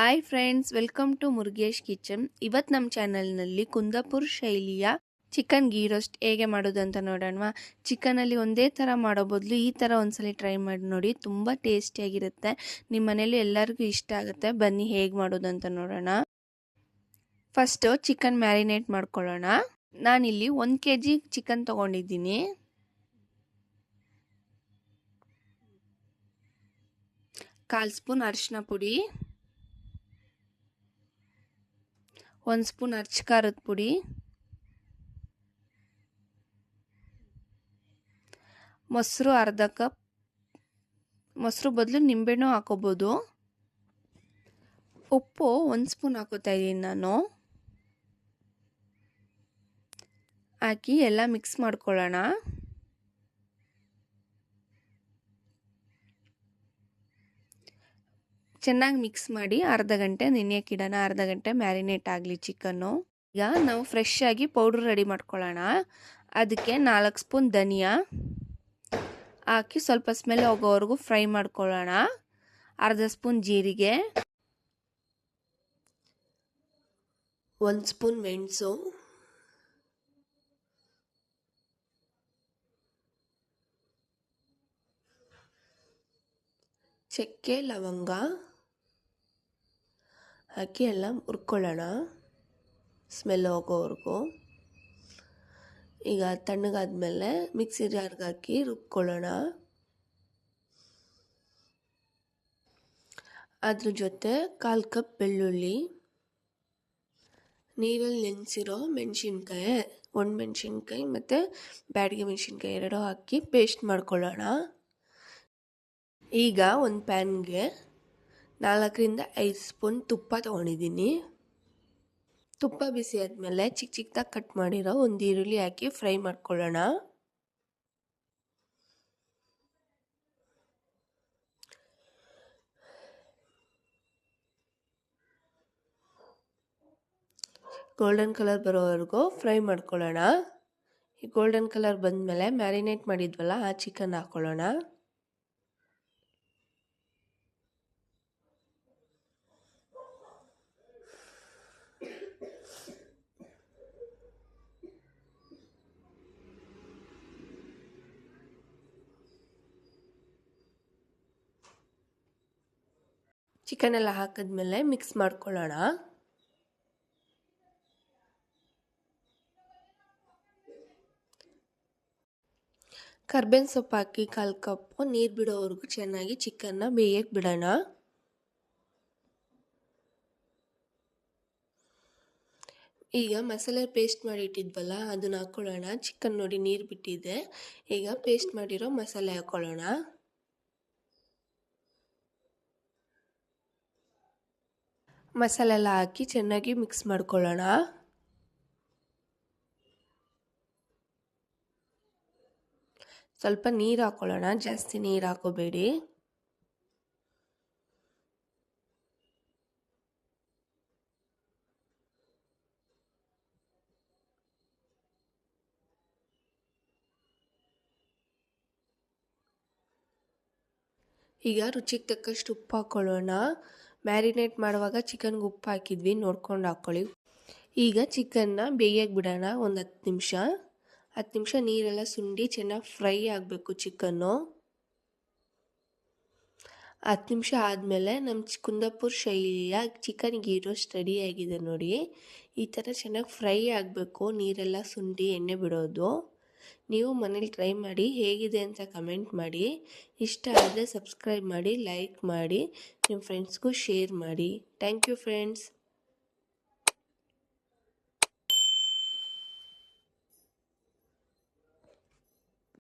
Hi friends welcome to Murugesh kitchen ಇವತ್ತು ನಮ್ಮ ಚಾನಲ್ನಲ್ಲಿ ಕುಂದಾಪುರ್ ಶೈಲಿಯ ಚಿಕನ್ ಗೀ ರೋಸ್ಟ್ ಹೇಗೆ ಮಾಡೋದು ಅಂತ ನೋಡೋಣ ಚಿಕನಲ್ಲಿ ಒಂದೇ ಥರ ಮಾಡೋ ಬದಲು ಈ ಥರ ಒಂದ್ಸಲಿ ಟ್ರೈ ಮಾಡಿ ನೋಡಿ, ತುಂಬ ಟೇಸ್ಟಿಯಾಗಿರುತ್ತೆ ನಿಮ್ಮ ಮನೇಲಿ ಎಲ್ಲರಿಗೂ ಇಷ್ಟ ಆಗುತ್ತೆ. ಬನ್ನಿ ಹೇಗೆ ಮಾಡೋದು ಅಂತ ನೋಡೋಣ. ಫಸ್ಟು ಚಿಕನ್ ಮ್ಯಾರಿನೇಟ್ ಮಾಡ್ಕೊಳ್ಳೋಣ. ನಾನಿಲ್ಲಿ ಒಂದು ಕೆ ಜಿ ಚಿಕನ್ ತೊಗೊಂಡಿದ್ದೀನಿ. ಕಾಲು ಸ್ಪೂನ್ ಅರಿಶಿನ ಪುಡಿ. ಒಂದು ಸ್ಪೂನ್ ಅರ್ಚ್ ಖಾರದ ಪುಡಿ. ಮೊಸರು ಅರ್ಧ ಕಪ್. ಮೊಸರು ಬದಲು ನಿಂಬೆಹಣ್ಣು ಹಾಕೋಬೋದು. ಉಪ್ಪು ಒಂದು ಸ್ಪೂನ್ ಹಾಕೋತಾ ಇದ್ದೀನಿ ನಾನು. ಹಾಕಿ ಎಲ್ಲ ಮಿಕ್ಸ್ ಮಾಡ್ಕೊಳ್ಳೋಣ. ಚೆನ್ನಾಗಿ ಮಿಕ್ಸ್ ಮಾಡಿ ಅರ್ಧ ಗಂಟೆ ನೆನೆಯಕ್ಕಿಡೋಣ ಅರ್ಧ ಗಂಟೆ ಮ್ಯಾರಿನೇಟ್ ಆಗಲಿ ಚಿಕನ್ನು. ಈಗ ನಾವು ಫ್ರೆಶ್ ಆಗಿ ಪೌಡ್ರ್ ರೆಡಿ ಮಾಡ್ಕೊಳ್ಳೋಣ ಅದಕ್ಕೆ ನಾಲ್ಕು ಸ್ಪೂನ್ ಧನಿಯಾ. ಹಾಕಿ ಸ್ವಲ್ಪ ಸ್ಮೆಲ್ ಹೋಗೋವರೆಗೂ ಫ್ರೈ ಮಾಡ್ಕೊಳ್ಳೋಣ ಅರ್ಧ ಸ್ಪೂನ್ ಜೀರಿಗೆ. ಒಂದು ಸ್ಪೂನ್ ಮೆಣಸು. ಚಕ್ಕೆ, ಲವಂಗ. ಹಾಕಿ ಎಲ್ಲ ಹುರ್ಕೊಳ್ಳೋಣ ಸ್ಮೆಲ್ ಹೋಗೋವರೆಗೂ ಈಗ ತಣ್ಣಗಾದ್ಮೇಲೆ ಮಿಕ್ಸಿ ಜಾರ್ಗೆ ಹಾಕಿ ರುಬ್ಕೊಳ್ಳೋಣ. ಅದ್ರ ಜೊತೆ ಕಾಲು ಕಪ್ ಬೆಳ್ಳುಳ್ಳಿ. ನೀರಲ್ಲಿ ನೆನೆಸಿರೋ ಮೆಣಸಿನ್ಕಾಯಿ ಒಣಮೆಣ್ಸಿನ್ಕಾಯಿ ಮತ್ತು ಬ್ಯಾಡಿಗೆ ಮೆಣಸಿನ್ಕಾಯಿ ಎರಡೂ ಹಾಕಿ ಪೇಸ್ಟ್ ಮಾಡ್ಕೊಳ್ಳೋಣ. ಈಗ ಒಂದು ಪ್ಯಾನ್ಗೆ ನಾಲ್ಕರಿಂದ ಐದು ಸ್ಪೂನ್ ತುಪ್ಪ ತೊಗೊಂಡಿದ್ದೀನಿ. ತುಪ್ಪ ಬಿಸಿ ಆದಮೇಲೆ ಚಿಕ್ಕ ಚಿಕ್ಕದಾಗಿ ಕಟ್ ಮಾಡಿರೋ ಒಂದು ಈರುಳ್ಳಿ ಹಾಕಿ ಫ್ರೈ ಮಾಡ್ಕೊಳ್ಳೋಣ. ಗೋಲ್ಡನ್ ಕಲರ್ ಬರೋವರೆಗೂ ಫ್ರೈ ಮಾಡ್ಕೊಳ್ಳೋಣ. ಈ ಗೋಲ್ಡನ್ ಕಲರ್ ಬಂದಮೇಲೆ ಮ್ಯಾರಿನೇಟ್ ಮಾಡಿದ್ವಲ್ಲ, ಆ ಚಿಕನ್ ಹಾಕ್ಕೊಳ್ಳೋಣ ಚಿಕನ್ ಎಲ್ಲ ಹಾಕಿದ್ಮೇಲೆ ಮಿಕ್ಸ್ ಮಾಡ್ಕೊಳ್ಳೋಣ. ಕರ್ಬೇವಿನ ಸೊಪ್ಪು ಹಾಕಿ ಕಾಲು ಕಪ್ಪು, ನೀರು ಬಿಡೋವರೆಗೂ ಚೆನ್ನಾಗಿ ಚಿಕನ್ನ ಬೇಯಕ್ಕೆ ಬಿಡೋಣ. ಈಗ ಮಸಾಲೆ ಪೇಸ್ಟ್ ಮಾಡಿ ಇಟ್ಟಿದ್ವಲ್ಲ, ಅದನ್ನ ಹಾಕ್ಕೊಳ್ಳೋಣ ಚಿಕನ್ ನೋಡಿ ನೀರು ಬಿಟ್ಟಿದೆ. ಈಗ ಪೇಸ್ಟ್ ಮಾಡಿರೋ ಮಸಾಲೆ ಹಾಕ್ಕೊಳ್ಳೋಣ ಮಸಾಲೆ ಎಲ್ಲ ಹಾಕಿ ಚೆನ್ನಾಗಿ ಮಿಕ್ಸ್ ಮಾಡ್ಕೊಳ್ಳೋಣ. ಸ್ವಲ್ಪ ನೀರು ಹಾಕ್ಕೊಳ್ಳೋಣ ಜಾಸ್ತಿ ನೀರು ಹಾಕೋಬೇಡಿ. ಈಗ ರುಚಿಗೆ ತಕ್ಕಷ್ಟು ಉಪ್ಪು ಹಾಕ್ಕೊಳ್ಳೋಣ ಮ್ಯಾರಿನೇಟ್ ಮಾಡುವಾಗ ಚಿಕನ್ಗೆ ಉಪ್ಪು ಹಾಕಿದ್ವಿ, ನೋಡ್ಕೊಂಡು ಹಾಕ್ಕೊಳ್ಳಿ ಈಗ ಚಿಕನ್ನ ಬೇಯಕ್ಕೆ ಬಿಡೋಣ, ಒಂದು ಹತ್ತು ನಿಮಿಷ. ಹತ್ತು ನಿಮಿಷ ನೀರೆಲ್ಲ ಸುಂಡಿ ಚೆನ್ನಾಗಿ ಫ್ರೈ ಆಗಬೇಕು ಚಿಕನ್ನು. ಹತ್ತು ನಿಮಿಷ ಆದಮೇಲೆ ನಮ್ಮ ಕುಂದಾಪುರ ಶೈಲಿಯ ಚಿಕನ್ ಗೀ ರೋಸ್ಟ್ ಆಗಿದೆ ನೋಡಿ. ಈ ಥರ ಚೆನ್ನಾಗಿ ಫ್ರೈ ಆಗಬೇಕು, ನೀರೆಲ್ಲ ಸುಂಡಿ ಎಣ್ಣೆ ಬಿಡೋದು. ನೀವು ಮನೇಲಿ ಟ್ರೈ ಮಾಡಿ ಹೇಗಿದೆ ಅಂತ ಕಮೆಂಟ್ ಮಾಡಿ. ಇಷ್ಟ ಆದರೆ ಸಬ್ಸ್ಕ್ರೈಬ್ ಮಾಡಿ ಲೈಕ್ ಮಾಡಿ ನಿಮ್ಮ ಫ್ರೆಂಡ್ಸ್ಗೂ ಶೇರ್ ಮಾಡಿ. Thank you friends